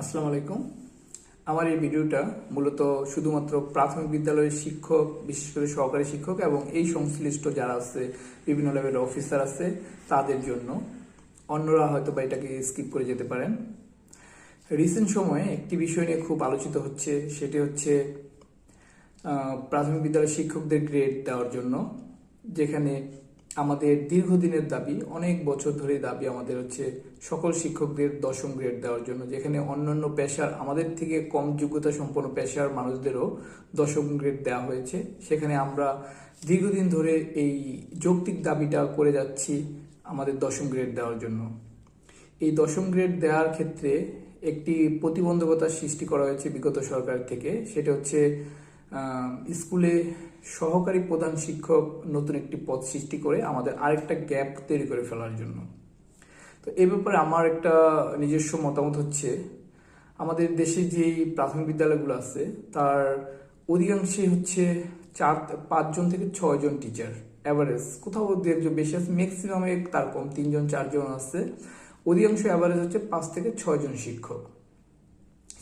আসসালামু আলাইকুম। আমার এই ভিডিওটা মূলত শুধুমাত্র প্রাথমিক বিদ্যালয়ের শিক্ষক, বিশেষ করে সহকারী শিক্ষক এবং এই সংশ্লিষ্ট যারা আছে, বিভিন্ন লেভেলের অফিসার আছে, তাদের জন্য। অন্যরা হয়তো বা এটাকে স্কিপ করে যেতে পারেন। রিসেন্ট সময়ে একটি বিষয় নিয়ে খুব আলোচিত হচ্ছে, সেটি হচ্ছে প্রাথমিক বিদ্যালয়ের শিক্ষকদের গ্রেড দেওয়ার জন্য, যেখানে আমাদের দীর্ঘদিনের দাবি, অনেক বছর ধরে দাবি আমাদের হচ্ছে সকল শিক্ষকদের দশম গ্রেড দেওয়ার জন্য, যেখানে অন্যান্য পেশার, আমাদের থেকে কম যোগ্যতা সম্পন্ন পেশার মানুষদেরও দশম গ্রেড দেওয়া হয়েছে। সেখানে আমরা দীর্ঘদিন ধরে এই যৌক্তিক দাবিটা করে যাচ্ছি আমাদের দশম গ্রেড দেওয়ার জন্য। এই দশম গ্রেড দেওয়ার ক্ষেত্রে একটি প্রতিবন্ধকতার সৃষ্টি করা হয়েছে বিগত সরকার থেকে, সেটা হচ্ছে স্কুলে সহকারী প্রধান শিক্ষক নতুন একটি পদ সৃষ্টি করে আমাদের আরেকটা গ্যাপ তৈরি করে ফেলার জন্য। তো এই ব্যাপারে আমার একটা নিজস্ব মতামত হচ্ছে, আমাদের দেশে যেই প্রাথমিক বিদ্যালয়গুলো আছে, তার অধিকাংশই হচ্ছে চার, পাঁচজন থেকে ছয়জন টিচার অ্যাভারেজ কোথাও দু একজন বেশি আছে ম্যাক্সিমামে তার কম তিনজন, চারজন আছে। অধিকাংশ অ্যাভারেজ হচ্ছে পাঁচ থেকে ছয়জন শিক্ষক।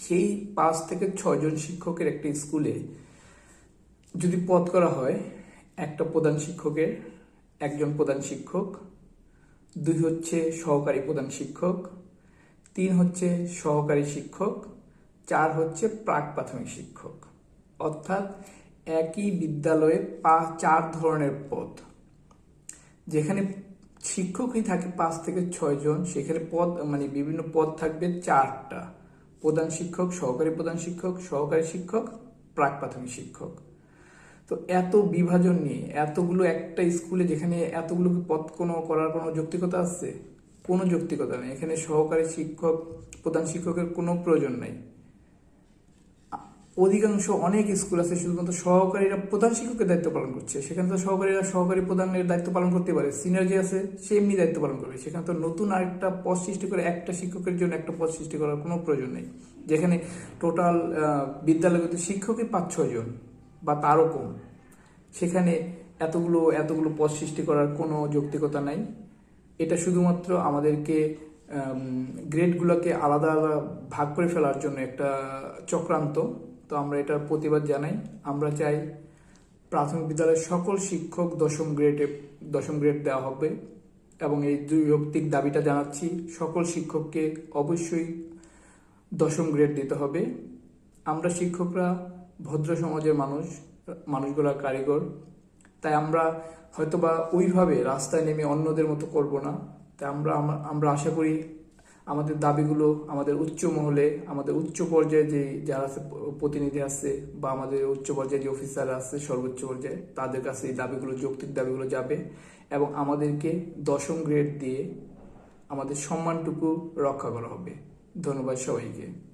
সেই পাঁচ থেকে ছয়জন শিক্ষকের একটি স্কুলে যদি পদ করা হয়, একটা প্রধান শিক্ষকের, একজন প্রধান শিক্ষক, দুই হচ্ছে সহকারী প্রধান শিক্ষক, তিন হচ্ছে সহকারী শিক্ষক, চার হচ্ছে প্রাক প্রাথমিক শিক্ষক। অর্থাৎ একই বিদ্যালয়ে পা, চার ধরনের পদ। যেখানে শিক্ষকই থাকে পাঁচ থেকে ছয় জন, সেখানে পদ মানে বিভিন্ন পদ থাকবে চারটা। প্রধান শিক্ষক, সহকারী প্রধান শিক্ষক, সহকারী শিক্ষক, প্রাক প্রাথমিক শিক্ষক। তো এত বিভাজন নিয়ে, এতগুলো একটা স্কুলে যেখানে এতগুলো পথ কোনো করার কোনো যৌক্তিকতা আছে? কোনো যৌক্তিকতা নেই। এখানে সহকারী শিক্ষক, প্রধান শিক্ষকের কোনো প্রয়োজন নাই। অধিকাংশ অনেক স্কুল আছে, শুধুমাত্র সহকারীরা প্রধান শিক্ষকের দায়িত্ব পালন করছে। সেখানে তো সহকারীরা সহকারী প্রধানের দায়িত্ব পালন করতে পারে। সিনিয়র যে আছে, সে এমনি দায়িত্ব পালন করবে। সেখানে তো নতুন আরেকটা পদ সৃষ্টি করে একটা শিক্ষকের জন্য একটা পদ সৃষ্টি করার কোনো প্রয়োজন নেই। যেখানে টোটাল বিদ্যালয়গত শিক্ষকই পাঁচ ছয় জন। বা তারও কম সেখানে এতগুলো এতগুলো পদ সৃষ্টি করার কোনো যৌক্তিকতা নাই। এটা শুধুমাত্র আমাদেরকে গ্রেডগুলোকে আলাদা আলাদা ভাগ করে ফেলার জন্য একটা চক্রান্ত। তো আমরা এটার প্রতিবাদ জানাই। আমরা চাই প্রাথমিক বিদ্যালয়ের সকল শিক্ষক দশম গ্রেডে, দশম গ্রেড দেওয়া হবে এবং এই দুই যৌক্তিক দাবিটা জানাচ্ছি, সকল শিক্ষককে অবশ্যই দশম গ্রেড দিতে হবে। আমরা শিক্ষকরা ভদ্র সমাজের মানুষ, মানুষগুলা কারিগর। তাই আমরা হয়তোবা ওইভাবে রাস্তায় নেমে অন্যদের মতো করব না। তাই আমরা, আমরা- আশা করি আমাদের দাবিগুলো আমাদের উচ্চ মহলে, আমাদের উচ্চ পর্যায়ে যে, যারা আছে, প্রতিনিধি আছে বা আমাদের উচ্চ পর্যায়ে যে অফিসার আছে, সর্বোচ্চ পর্যায়ে, তাদের কাছে এই দাবিগুলো, যৌক্তিক দাবিগুলো যাবে এবং আমাদেরকে দশম গ্রেড দিয়ে আমাদের সম্মানটুকু রক্ষা করা হবে। ধন্যবাদ সবাইকে।